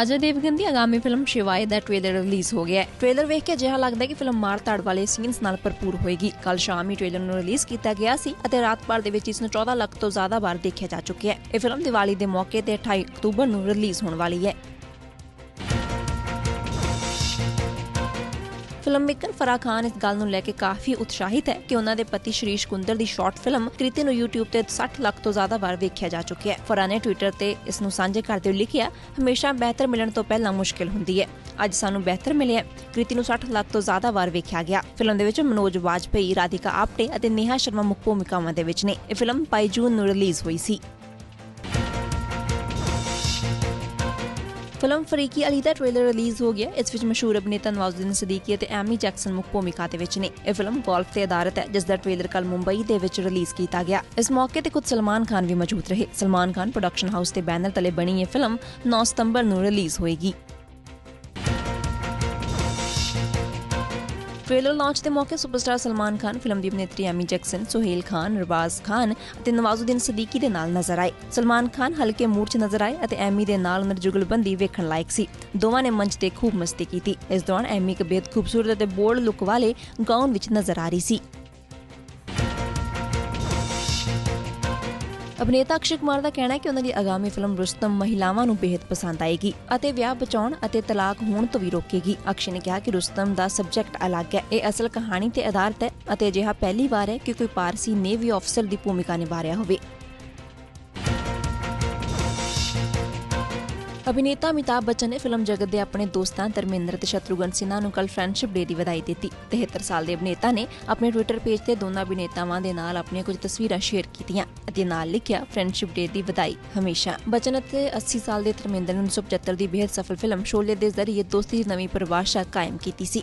ਅਜੇ ਦੇਵਗਨ ਦੀ ਆਗਾਮੀ ਫਿਲਮ ਸ਼ਿਵਾਏ ਦਾ ਟ੍ਰੇਲਰ ਰਿਲੀਜ਼ ਹੋ ਗਿਆ ਹੈ। ਟ੍ਰੇਲਰ ਵੇਖ ਕੇ ਅਜਿਹਾ ਲੱਗਦਾ ਹੈ ਕਿ ਫਿਲਮ ਮਾਰ ਧੜ ਵਾਲੇ ਸੀਨਸ ਨਾਲ ਭਰਪੂਰ ਹੋਏਗੀ। ਕੱਲ ਸ਼ਾਮ ਹੀ ਟ੍ਰੇਲਰ ਨੂੰ ਰਿਲੀਜ਼ ਕੀਤਾ ਗਿਆ ਸੀ ਅਤੇ ਰਾਤ ਭਰ ਦੇ ਵਿੱਚ ਇਸ ਨੂੰ 14 ਲੱਖ ਤੋਂ ਜ਼ਿਆਦਾ ਵਾਰ ਦੇਖਿਆ ਜਾ ਚੁੱਕਿਆ ਹੈ। ਇਹ ਫਿਲਮ ਦੀਵਾਲੀ ਦੇ ਮੌਕੇ ਤੇ 28 ਅਕਤੂਬਰ ਨੂੰ ਰਿਲੀਜ਼ ਹੋਣ ਵਾਲੀ ਹੈ। ਫਿਲਮ ਮੇਕਰ ਫਰਾ ਖਾਨ ਇਸ ਗੱਲ ਨੂੰ ਲੈ ਕੇ ਕਾਫੀ ਉਤਸ਼ਾਹਿਤ ਹੈ ਕਿ ਉਹਨਾਂ ਦੇ ਪਤੀ ਸ਼੍ਰੀਸ਼ ਕੁੰਦਰ ਦੀ ਸ਼ਾਰਟ ਫਿਲਮ ਕ੍ਰਿਤੀ ਨੂੰ YouTube ਤੇ 60 ਲੱਖ ਤੋਂ ਜ਼ਿਆਦਾ ਵਾਰ ਵੇਖਿਆ ਜਾ ਚੁੱਕਿਆ ਹੈ। ਫਰਾ ਨੇ ਟਵਿੱਟਰ ਤੇ ਇਸ ਨੂੰ ਸਾਂਝੇ ਕਰਦੇ ਹੋਏ ਲਿਖਿਆ, ਹਮੇਸ਼ਾ ਬਿਹਤਰ ਮਿਲਣ ਤੋਂ ਪਹਿਲਾਂ ਮੁਸ਼ਕਿਲ ਹੁੰਦੀ ਹੈ। ਅੱਜ ਸਾਨੂੰ ਬਿਹਤਰ ਮਿਲਿਆ ਕ੍ਰਿਤੀ ਨੂੰ 60 ਲੱਖ ਤੋਂ ਜ਼ਿਆਦਾ ਵਾਰ ਵੇਖਿਆ ਗਿਆ। ਫਿਲਮ ਦੇ ਵਿੱਚ ਮਨੋਜ ਵਾਜਪੇਈ, ਰਾਧਿਕਾ ਆਪਟੇ ਅਤੇ ਨੇਹਾ ਸ਼ਰਮਾ ਮੁੱਖ ਭੂਮਿਕਾਵਾਂ ਦੇ ਵਿੱਚ ਨੇ। ਇਹ ਫਿਲਮ 22 ਜੂਨ ਨੂੰ ਰਿਲੀਜ਼ ਹੋਈ ਸੀ। ਫਿਲਮ ਫਰੀਕੀ ਅਲੀ ਦਾ ਟ੍ਰੇਲਰ ਰਿਲੀਜ਼ ਹੋ ਗਿਆ। ਇਸ ਵਿੱਚ ਮਸ਼ਹੂਰ ਅਭਿਨੇਤਾ ਨਵਾਜ਼ੁਦੀਨ ਸਦੀਕੀ ਅਤੇ ਐਮੀ ਜੈਕਸਨ ਮੁੱਖ ਭੂਮਿਕਾ ਦੇ ਵਿੱਚ ਨੇ। ਇਹ ਫਿਲਮ ਗੋਲਫ ਤੇ ਆਧਾਰਿਤ ਹੈ, ਜਿਸ ਦਾ ਟ੍ਰੇਲਰ ਕੱਲ ਮੁੰਬਈ ਦੇ ਵਿੱਚ ਰਿਲੀਜ਼ ਕੀਤਾ ਗਿਆ। ਇਸ ਮੌਕੇ ਤੇ ਖੁਦ ਸਲਮਾਨ ਖਾਨ ਵੀ ਮੌਜੂਦ ਰਹੇ। ਸਲਮਾਨ ਖਾਨ ਪ੍ਰੋਡਕਸ਼ਨ ਹਾਊਸ ਦੇ ਬੈਨਰ ਤਲੇ ਬਣੀ ਇਹ ਫਿਲਮ 9 ਸਤੰਬਰ ਨੂੰ ਰਿਲੀਜ਼ ਹੋਏਗੀ। ਟ੍ਰੇਲਰ ਲਾਂਚ ਦੇ ਮੌਕੇ ਸੁਪਰਸਟਾਰ ਸਲਮਾਨ ਖਾਨ ਫਿਲਮ ਦੀ ਅਭਿਨੇਤਰੀ ਐਮੀ ਜੈਕਸਨ, ਸੁਹੇਲ ਖਾਨ, ਰਬਾਜ਼ ਖਾਨ ਅਤੇ ਨਵਾਜ਼ੁਦੀਨ ਸਦੀਕੀ ਦੇ ਨਾਲ ਨਜ਼ਰ ਆਏ। ਸਲਮਾਨ ਖਾਨ ਹਲਕੇ ਮੂਡ 'ਚ ਨਜ਼ਰ ਆਏ ਅਤੇ ਐਮੀ ਦੇ ਨਾਲ ਉਹਨਾਂ ਦੀ ਜੁਗਲਬੰਦੀ ਵੇਖਣ ਲਾਇਕ ਸੀ। ਦੋਵਾਂ ਨੇ ਮੰਚ ਤੇ ਖੂਬ ਮਸਤੀ ਕੀਤੀ। ਇਸ ਦੌਰਾਨ ਐਮੀ ਇੱਕ ਬੇहद ਖੂਬਸੂਰਤ ਅਤੇ ਬੋਲਡ ਲੁੱਕ ਵਾਲੇ ਗਾਊਨ ਵਿੱਚ ਨਜ਼ਰ ਆ ਰਹੀ ਸੀ। ਅਭਿਨੇਤਾ ਅਕਸ਼ੇ ਕੁਮਾਰ ਦਾ ਕਹਿਣਾ ਹੈ ਕਿ ਉਹਨਾਂ ਦੀ ਆਗਾਮੀ ਫਿਲਮ ਰੁਸਤਮ ਮਹਿਲਾਵਾਂ ਨੂੰ ਬੇहद ਪਸੰਦ ਆਏਗੀ ਅਤੇ ਵਿਆਹ ਬਚਾਉਣ ਅਤੇ ਤਲਾਕ ਹੋਣ ਤੋਂ ਵੀ ਰੋਕੇਗੀ। ਅਕਸ਼ੇ ਨੇ ਕਿਹਾ ਕਿ ਰੁਸਤਮ ਦਾ ਸਬਜੈਕਟ ਅਲੱਗ ਹੈ। ਇਹ ਅਸਲ ਕਹਾਣੀ ਤੇ ਆਧਾਰਿਤ ਹੈ ਅਤੇ ਅਜਿਹਾ ਪਹਿਲੀ ਵਾਰ ਹੈ ਕਿ ਕੋਈ ਪਾਰਸੀ ਨੇਵੀ ਅਫਸਰ ਦੀ ਭੂਮਿਕਾ ਨਿਭਾ ਰਿਹਾ ਹੋਵੇ। ਅਭਿਨੇਤਾ ਅਮਿਤਾਭ ਬੱਚਨ ਨੇ ਫਿਲਮ ਜਗਤ ਦੇ ਆਪਣੇ ਦੋਸਤਾਂ ਧਰਮਿੰਦਰ ਤੇ ਸ਼ਤਰੂਗਨ ਸਿਨਹਾ ਨੂੰ ਕੱਲ ਫਰੈਂਡਸ਼ਿਪ ਡੇ ਦੀ ਵਧਾਈ ਦਿੱਤੀ। 73 ਸਾਲ ਦੇ ਅਭਿਨੇਤਾ ਨੇ ਆਪਣੇ ਟਵਿੱਟਰ ਪੇਜ ਤੇ ਦੋਨਾਂ ਅਭਿਨੇਤਾਵਾਂ ਦੇ ਨਾਲ ਆਪਣੀਆਂ ਕੁਝ ਤਸਵੀਰਾਂ ਸ਼ੇਅਰ ਕੀਤੀਆਂ ਅਤੇ ਨਾਲ ਲਿਖਿਆ ਫਰੈਂਡਸ਼ਿਪ ਡੇ ਦੀ ਵਧਾਈ ਹਮੇਸ਼ਾ। ਬੱਚਨ ਅਤੇ 80 ਸਾਲ ਦੇ ਧਰਮਿੰਦਰ ਨੇ 1975 ਦੀ ਬੇहद ਸਫਲ ਫਿਲਮ ਸ਼ੋਲੇ ਦੇ ਜ਼ਰੀਏ ਦੋਸਤੀ ਦੀ ਨਵੀਂ ਪਰਿਭਾਸ਼ਾ ਕਾਇਮ ਕੀਤੀ ਸੀ।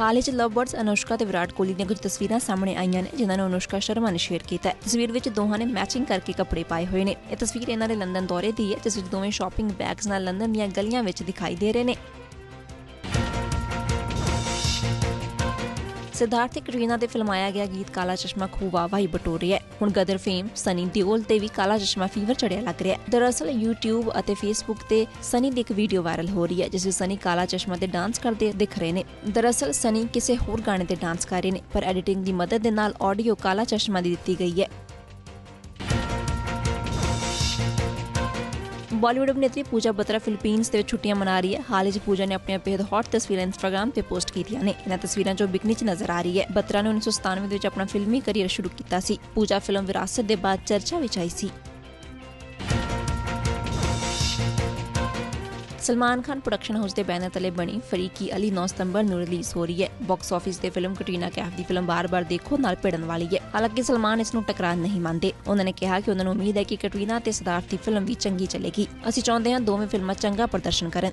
ਹਾਲ ਹੀ ਚ ਲਵਬਰਡਸ ਅਨੁਸ਼ਕਾ ਤੇ ਵਿਰਾਟ ਕੋਹਲੀ ਦੀਆਂ ਕੁਝ ਤਸਵੀਰਾਂ ਸਾਹਮਣੇ ਆਈਆਂ ਨੇ, ਜਿਨ੍ਹਾਂ ਨੂੰ ਅਨੁਸ਼ਕਾ ਸ਼ਰਮਾ ਨੇ ਸ਼ੇਅਰ ਕੀਤਾ ਹੈ। ਤਸਵੀਰ ਵਿੱਚ ਦੋਹਾਂ ਨੇ ਮੈਚਿੰਗ ਕਰਕੇ ਕੱਪੜੇ ਪਾਏ ਹੋਏ ਨੇ। ਇਹ ਤਸਵੀਰ ਇਹਨਾਂ ਦੇ ਲੰਡਨ ਦੌਰੇ ਦੀ ਹੈ, ਜਿਸ ਵਿੱਚ ਦੋਵੇਂ ਸ਼ਾਪਿੰਗ ਬੈਗਸ ਨਾਲ ਲੰਡਨ ਦੀਆਂ ਗਲੀਆਂ ਵਿੱਚ ਦਿਖਾਈ ਦੇ ਰਹੇ ਨੇ। ਸਿਧਾਰਥ ਕਰੀਨਾ ਦੇ ਫਿਲਮਾਇਆ ਗਿਆ ਗੀਤ ਕਾਲਾ ਚਸ਼ਮਾ ਖੂਬ ਆਵਾਈ ਬਟੋਰਿਆ ਹੈ। ਹੁਣ ਗਦਰ ਫੇਮ ਸਨੀ ਦਿਓਲ ਤੇ ਵੀ ਕਾਲਾ ਚਸ਼ਮਾ ਫੀਵਰ ਚੜਿਆ ਲੱਗ ਰਿਹਾ ਹੈ। ਦਰਅਸਲ YouTube ਅਤੇ Facebook ਤੇ ਸਨੀ ਦੀ ਇੱਕ ਵੀਡੀਓ ਵਾਇਰਲ ਹੋ ਰਹੀ ਹੈ, ਜਿਸ ਵਿੱਚ ਸਨੀ ਕਾਲਾ ਚਸ਼ਮਾ ਤੇ ਡਾਂਸ ਕਰਦੇ ਦਿਖ ਰਹੇ ਨੇ। ਦਰਅਸਲ ਸਨੀ ਕਿਸੇ ਹੋਰ ਗਾਣੇ ਤੇ ਡਾਂਸ ਕਰ ਰਹੇ ਨੇ, ਪਰ ਐਡੀਟਿੰਗ ਦੀ ਮਦਦ ਦੇ ਨਾਲ ਆਡੀਓ ਕਾਲਾ ਚਸ਼ਮਾ ਦੀ ਦਿੱਤੀ ਗਈ ਹੈ। ਬਾਲੀਵੁੱਡ ਅਭਿਨੇਤਰੀ ਪੂਜਾ ਬਤਰਾ ਫਿਲੀਪੀਨਸ ਦੇ ਵਿੱਚ ਛੁੱਟੀਆਂ ਮਨਾ ਰਹੀ ਹੈ। ਹਾਲ ਹੀ 'ਚ ਪੂਜਾ ਨੇ ਆਪਣੀਆਂ ਬੇਹਦ ਹੌਟ ਤਸਵੀਰਾਂ ਇੰਸਟਾਗ੍ਰam ਤੇ ਪੋਸਟ ਕੀਤੀਆਂ ਨੇ। ਇਹਨਾਂ ਤਸਵੀਰਾਂ ਜੋ ਬਿਕਨੀ 'ਚ ਨਜ਼ਰ ਆ ਰਹੀ ਹੈ। ਬਤਰਾ ਨੇ 1997 ਦੇ ਵਿੱਚ ਆਪਣਾ ਫਿਲਮੀ ਕਰੀਅਰ ਸ਼ੁਰੂ ਕੀਤਾ ਸੀ। ਪੂਜਾ ਫਿਲਮ ਵਿਰਾਸਤ ਦੇ ਬਾਅਦ ਚਰਚਾ ਵਿੱਚ ਆਈ ਸੀ। ਸਲਮਾਨ ਖਾਨ ਪ੍ਰੋਡਕਸ਼ਨ ਹਾਊਸ ਦੇ ਬੈਨਰ ਤਲੇ ਬਣੀ ਫਰੀਕੀ ਅਲੀ 9 ਸਤੰਬਰ ਨੂੰ ਰਿਲੀਜ਼ ਹੋ ਰਹੀ ਹੈ ਬਾਕਸ ਆਫਿਸ ਤੇ ਫਿਲਮ ਕਟਰੀਨਾ ਕੈਫ ਦੀ ਫਿਲਮ ਬਾਰ-ਬਾਰ ਦੇਖੋ ਨਾਲ ਭਿੜਨ ਵਾਲੀ ਹੈ ਹਾਲਾਂਕਿ ਸਲਮਾਨ ਇਸ ਨੂੰ ਟਕਰਾਰ ਨਹੀਂ ਮੰਨਦੇ ਉਹਨਾਂ ਨੇ ਕਿਹਾ ਕਿ ਉਹਨਾਂ ਨੂੰ ਉਮੀਦ ਹੈ ਕਿ ਕਟਰੀਨਾ ਤੇ ਸਿਧਾਰਥ ਦੀ ਫਿਲਮ ਵੀ ਚੰਗੀ ਚੱਲੇਗੀ ਅਸੀਂ ਚਾਹੁੰਦੇ ਹਾਂ ਦੋਵੇਂ ਫਿਲਮਾਂ ਚੰਗਾ ਪ੍ਰਦਰਸ਼ਨ ਕਰਨ